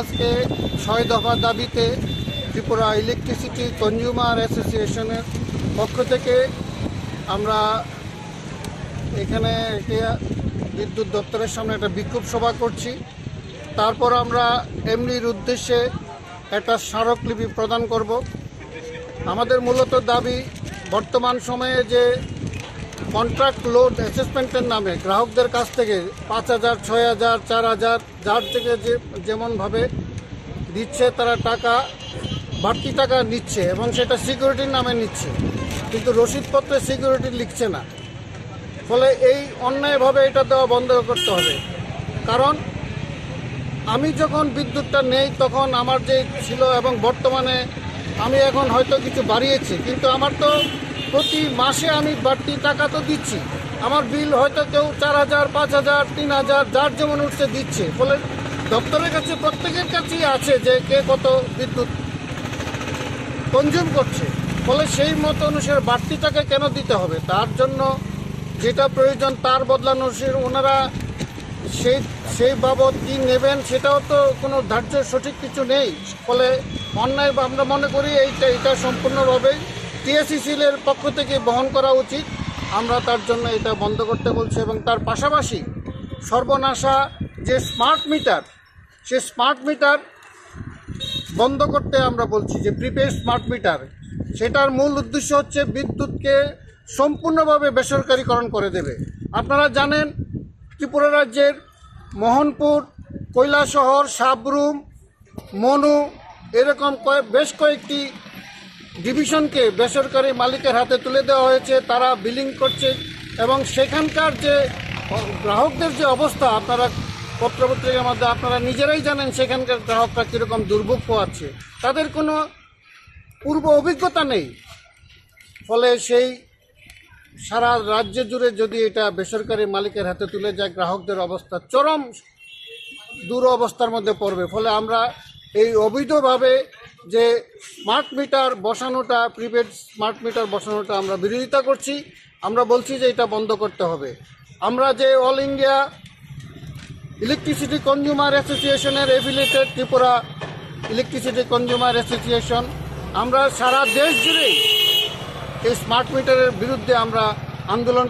আজকে ছয় দফার দাবিতে ত্রিপুরা ইলেকট্রিসিটি কনজিউমার অ্যাসোসিয়েশনের পক্ষ থেকে আমরা এখানে বিদ্যুৎ দপ্তরের সামনে একটা বিক্ষোভ সভা করছি। তারপর আমরা এমনির উদ্দেশ্যে একটা স্মারকলিপি প্রদান করব। আমাদের মূলত দাবি বর্তমান সময়ে যে কন্ট্রাক্ট লোড অ্যাসেসমেন্টের নামে গ্রাহকদের কাছ থেকে পাঁচ হাজার, ছয় হাজার, চার হাজার, যার থেকে যে যেমনভাবে দিচ্ছে তারা টাকা, বাড়তি টাকা নিচ্ছে এবং সেটা সিকিউরিটির নামে নিচ্ছে। কিন্তু রসিদপত্রে সিকিউরিটি লিখছে না। ফলে এই অন্যায়ভাবে এটা দেওয়া বন্ধ করতে হবে। কারণ আমি যখন বিদ্যুৎটা নেই তখন আমার যে ছিল এবং বর্তমানে আমি এখন হয়তো কিছু বাড়িয়েছি, কিন্তু আমার তো প্রতি মাসে আমি বাড়তি টাকা তো দিচ্ছি। আমার বিল হয়তো কেউ চার হাজার, পাঁচ হাজার, তিন হাজার, যার যেমন উঠছে দিচ্ছে। ফলে দপ্তরের কাছে প্রত্যেকের কাছেই আছে যে কে কত বিদ্যুৎ কনজিউম করছে। ফলে সেই মতো অনুসারে বাড়তি টাকা কেন দিতে হবে? তার জন্য যেটা প্রয়োজন তার বদলানো ওনারা সেই সেই বাবদ কী নেবেন সেটাও তো কোনো ধার্য সঠিক কিছু নেই। ফলে অন্যায় আমরা মনে করি এইটা এটা সম্পূর্ণভাবে টিএসিসিলের পক্ষ থেকে বহন করা উচিত। আমরা তার জন্য এটা বন্ধ করতে বলছি এবং তার পাশাপাশি সর্বনাশা যে স্মার্ট মিটার, সে স্মার্ট মিটার বন্ধ করতে আমরা বলছি যে প্রিপেড স্মার্ট মিটার, সেটার মূল উদ্দেশ্য হচ্ছে বিদ্যুৎকে সম্পূর্ণভাবে বেসরকারীকরণ করে দেবে। আপনারা জানেন, ত্রিপুরা রাজ্যের মোহনপুর, কৈলাসহর, সাবরুম, মনু, এরকম কয়েক বেশ কয়েকটি ডিভিশনকে বেসরকারি মালিকের হাতে তুলে দেওয়া হয়েছে, তারা বিলিং করছে এবং সেখানকার যে গ্রাহকদের যে অবস্থা, আপনারা পত্রপত্রিকার মধ্যে আপনারা নিজেরাই জানেন সেখানকার গ্রাহকরা কীরকম দুর্ভোগ পোয়াচ্ছে তাদের কোনো পূর্ব অভিজ্ঞতা নেই। ফলে সেই সারা রাজ্য জুড়ে যদি এটা বেসরকারি মালিকের হাতে তুলে যায়, গ্রাহকদের অবস্থা চরম দূর অবস্থার মধ্যে পড়বে। ফলে আমরা এই অবৈধভাবে যে স্মার্ট মিটার বসানোটা প্রিপেড স্মার্ট মিটার বসানোটা আমরা বিরোধিতা করছি। আমরা বলছি যে এটা বন্ধ করতে হবে। আমরা যে অল ইন্ডিয়া ইলেকট্রিসিটি কনজিউমার অ্যাসোসিয়েশনের affiliated Tripura electricity consumer association আমরা সারা দেশ জুড়েই এই স্মার্ট মিটারের বিরুদ্ধে আমরা আন্দোলন